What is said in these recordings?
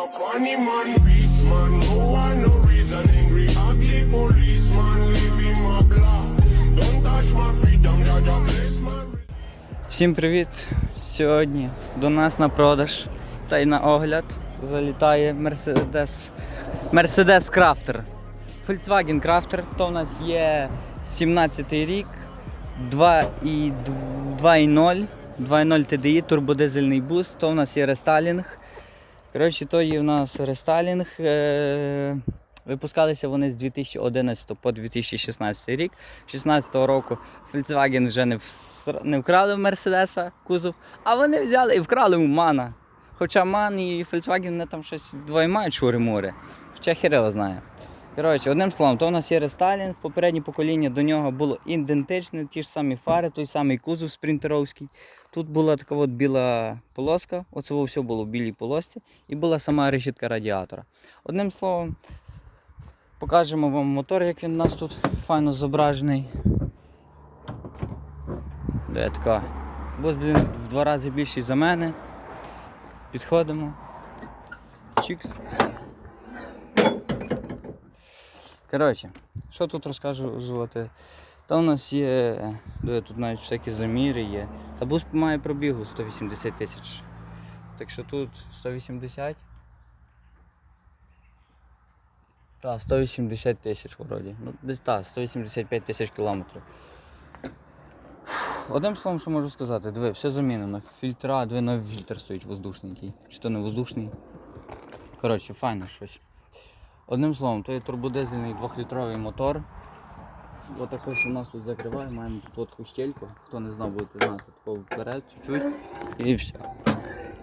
a funny man, beast man. No one no reason angry, ugly policeman. Leave him a block. Don't touch my freedom, Jaja bless my. Всім привіт! Сьогодні до нас на продаж та й на огляд залітає Mercedes, Mercedes Crafter. Volkswagen Crafter, то в нас є 17 й рік, 2,0 2,0 2,0 TDI, турбодизельний буст, то в нас є рестайлінг. Коротше, то є в нас рестайлінг. Е- Випускалися вони з 2011 по 2016 рік. 2016 року Volkswagen вже не, не вкрали в Мерседеса кузов, а вони взяли і вкрали у Мана. Хоча Ман і Volkswagen не там щось двоє мають шури-мури. Хоча хірево знає. Коротше, одним словом, то в нас є рестайлінг. Попереднє покоління до нього було ідентичне, ті ж самі фари, той самий кузов спринтеровський. Тут була така от біла полоска, оце все було в білій полосці, і була сама решітка радіатора. Одним словом, покажемо вам мотор, як він у нас тут файно зображений. Де така. Бос, блін, в два рази більший за мене. Підходимо. Чікс. Коротше, що тут розказувати? Та у нас є. Де тут навіть всякі заміри є. Та бус має пробігу 180 тисяч. Так що тут 180. Так, 180 тисяч вроді. Ну, десь так, 185 тисяч кілометрів. Одним словом, що можу сказати, диви, все замінено. Фільтра, диви, новий фільтр стоїть воздушненький. Чи то не воздушний. Коротше, файно щось. Одним словом, то є турбодизельний 2-літровий мотор. Отако, що у нас тут закриває, маємо тут от хустельку. Хто не знав, будете знати, тако вперед, чуть-чуть. І все.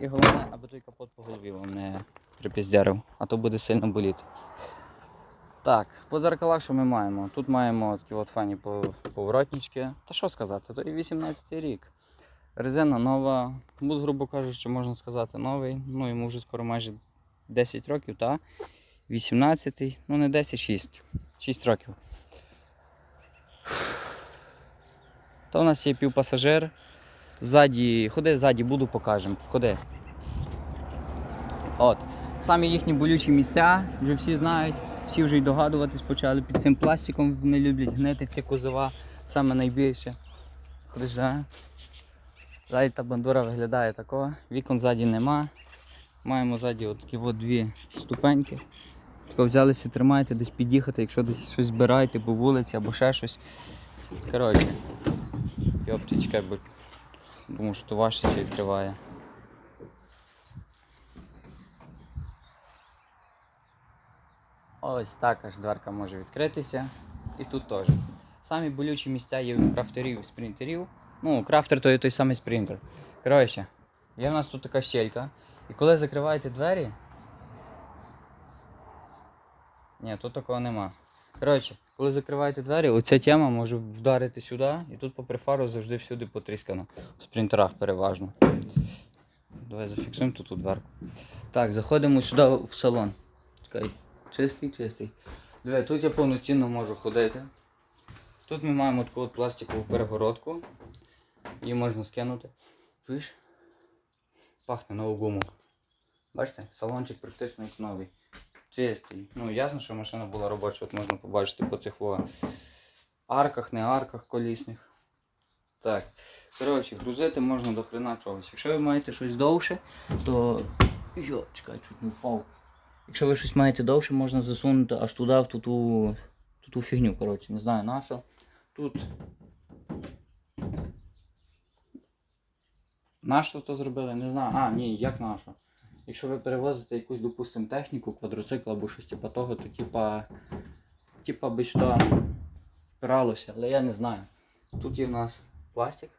І головне, аби той капот по голові вам не припіздярив, а то буде сильно боліти. Так, по зеркалах що ми маємо? Тут маємо такі от файні пов- поворотнички. Та що сказати, то і 18 рік. Резина нова, бус, грубо кажучи, можна сказати, новий. Ну йому вже скоро майже 10 років, та 18, ну не 10, 6. 6 років. Та у нас є півпасажир. Ззаді, ходи ззаді, буду покажемо. Ходи. От. Самі їхні болючі місця, вже всі знають, всі вже й догадуватись почали під цим пластиком, не люблять гнити ці кузова, саме найбільше. Ходиш, да? Ззаді та бандура виглядає такого, вікон ззаді нема. Маємо ззаді от такі от дві ступеньки. Тако взялися, тримаєте, десь під'їхати, якщо десь щось збираєте по вулиці або ще щось. Коротше, йопти, чекай, бо тому що то ваше все відкриває. Ось так аж дверка може відкритися. І тут теж. Самі болючі місця є у крафтерів і спринтерів. Ну, крафтер то є той самий спринтер. Коротше, є в нас тут така щелька. І коли закриваєте двері. Ні, тут такого нема. Коротше, коли закриваєте двері, оця тема може вдарити сюди, і тут попри фару завжди всюди потріскано. В спринтерах переважно. Давай зафіксуємо тут ту дверку. Так, заходимо сюди в салон. Чекай, чистий, чистий. Диви, тут я повноцінно можу ходити. Тут ми маємо таку от пластикову перегородку. Її можна скинути. Чуєш? Пахне нову гуму. Бачите, салончик практично як новий. Чистий. Ну ясно, що машина була робоча, от можна побачити по цих арках, не арках колісних. Так. Коротше, грузити можна до хрена чогось. Якщо ви маєте щось довше, то. Йо, чекай, чуть не впав. Якщо ви щось маєте довше, можна засунути аж туди, в ту ту, ту, ту фігню, коротше, не знаю на що. Тут. На що то зробили? Не знаю. А, ні, як на що. Якщо ви перевозите якусь, допустимо, техніку, квадроцикл або щось типа того, то типа. Типа би сюди впиралося, але я не знаю. Тут є в нас пластик.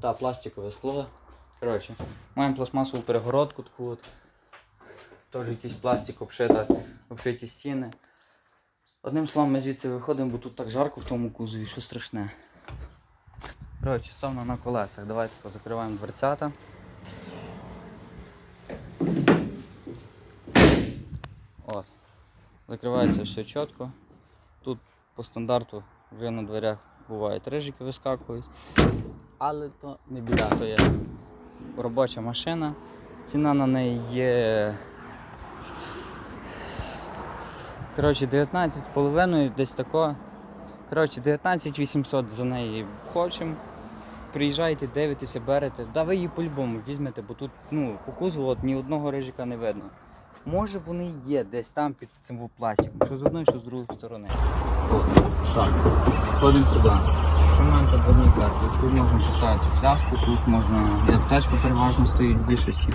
Та пластикове скло. Коротше, маємо пластмасову перегородку таку от. Теж якийсь пластик обшита, обшиті стіни. Одним словом, ми звідси виходимо, бо тут так жарко в тому кузові, що страшне. Коротше, сауна на колесах. Давайте позакриваємо дверцята. От. Закривається все чітко. Тут по стандарту вже на дверях бувають рижики вискакують. Але то не біда, то є робоча машина. Ціна на неї є. Коротше, 19,5 десь тако. Коротше, 19 800 за неї хочемо. Приїжджайте, дивитеся, берете. Да ви її по-любому візьмете, бо тут ну, по кузову от, ні одного рижика не видно. Може вони є десь там під цим пластиком, що з одної, що з другої сторони. Так, ходимо сюди. Що маємо тут в одній? Тут можна поставити фляжку, тут можна. І аптечка переважно стоїть в більшості.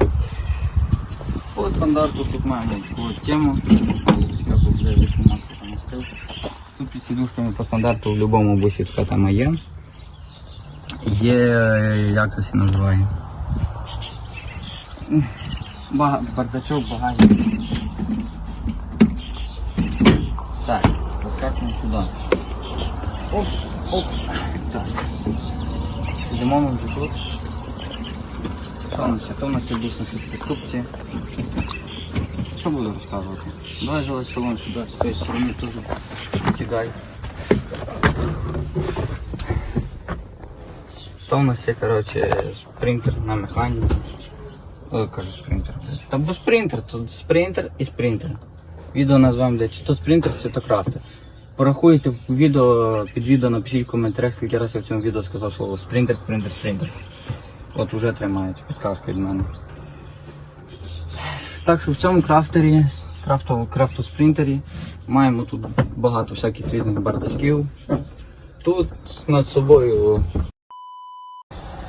По стандарту тут маємо тему. Я тут вже вічну маску. Тут під сідушками по стандарту в будь-якому бусі така тема є. Є, як це називає? Бага, бардачок, багажник. Так, розкачуємо сюди. Оп, оп. Так. Сидимо ми вже тут. Що? То у нас є бус на шестиступці. Що буду розказувати? Давай залазь салон сюди, з цієї сторони теж сідай. То у нас є, коротше, спринтер на механіці. Ой, кажу спринтер. Та бо спринтер, то спринтер і спринтер. Відео назвемо де чи то спринтер, чи то крафтер. Порахуйте відео, під відео напишіть в коментарях, скільки разів я в цьому відео сказав слово спринтер, спринтер, спринтер. От уже тримають підказку від мене. Так що в цьому крафтері, крафтово, крафтоспринтері, маємо тут багато всяких різних бардачків. Тут над собою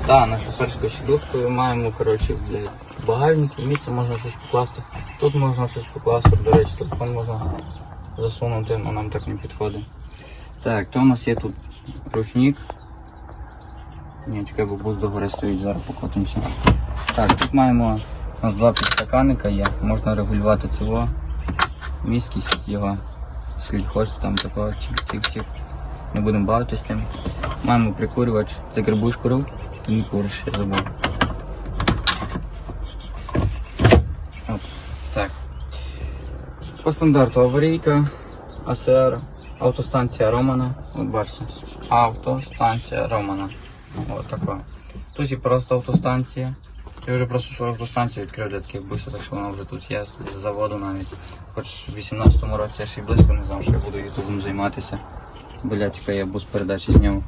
та, на шоферською сідушкою маємо, коротше, блядь, і місце можна щось покласти. Тут можна щось покласти, до речі, телефон можна засунути, але нам так не підходить. Так, то у нас є тут ручник. Ні, чекай, бо бус догори стоїть, зараз покотимося. Так, тут маємо у нас два підстаканника є, можна регулювати цього, міськість його, скільки хочете, там такого чик-чик-чик. Не будемо бавитися. Маємо прикурювач, ти грибуєш курив? Не куриш, я забув. Так. По стандарту аварійка, АСР, автостанція Романа. От бачите. Автостанція Романа. От така. Тут і просто автостанція. Я вже просто свою автостанцію відкрив для таких бусів, так що вона вже тут є з заводу навіть. Хоч в 18-му році я ще й близько не знав, що я буду ютубом займатися. Блячка, я бус передачі зняв.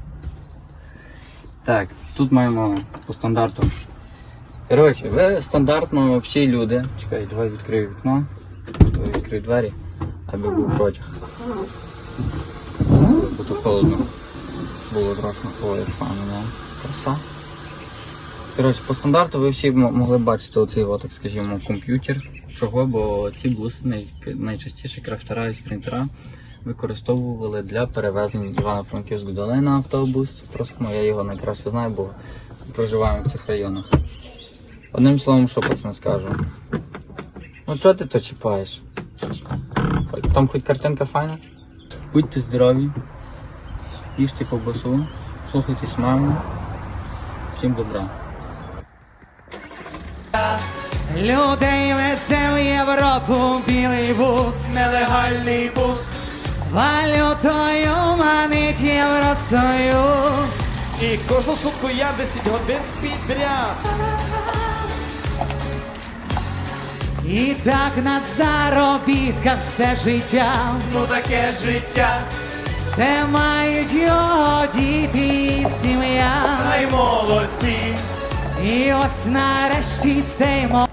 Так, тут маємо по стандарту. Коротше, ви стандартно всі люди. Чекай, давай відкрию вікно. Давай відкрию двері, аби був протяг. Бо то холодно. Було трохи пане, не? Краса. Коротше, по стандарту ви всі могли бачити оцей, так скажімо, комп'ютер. Чого? Бо ці буси най- найчастіше крафтера і спринтера використовували для перевезень Івано-Франківську до на автобус. Просто ну, я його найкраще знаю, бо проживаємо в цих районах. Одним словом, що пацан скажу. Ну чого ти то чіпаєш? Там хоч картинка файна. Будьте здорові, їжте ковбасу, слухайтесь маму. Всім добра. Людей везе в Європу білий бус, Нелегальний бус валютою манить Євросоюз. І кожну сутку я 10 годин підряд І так на заробітках все життя, Ну таке життя, все мають його діти і сім'я. ай молодці І ось нарешті цей мо.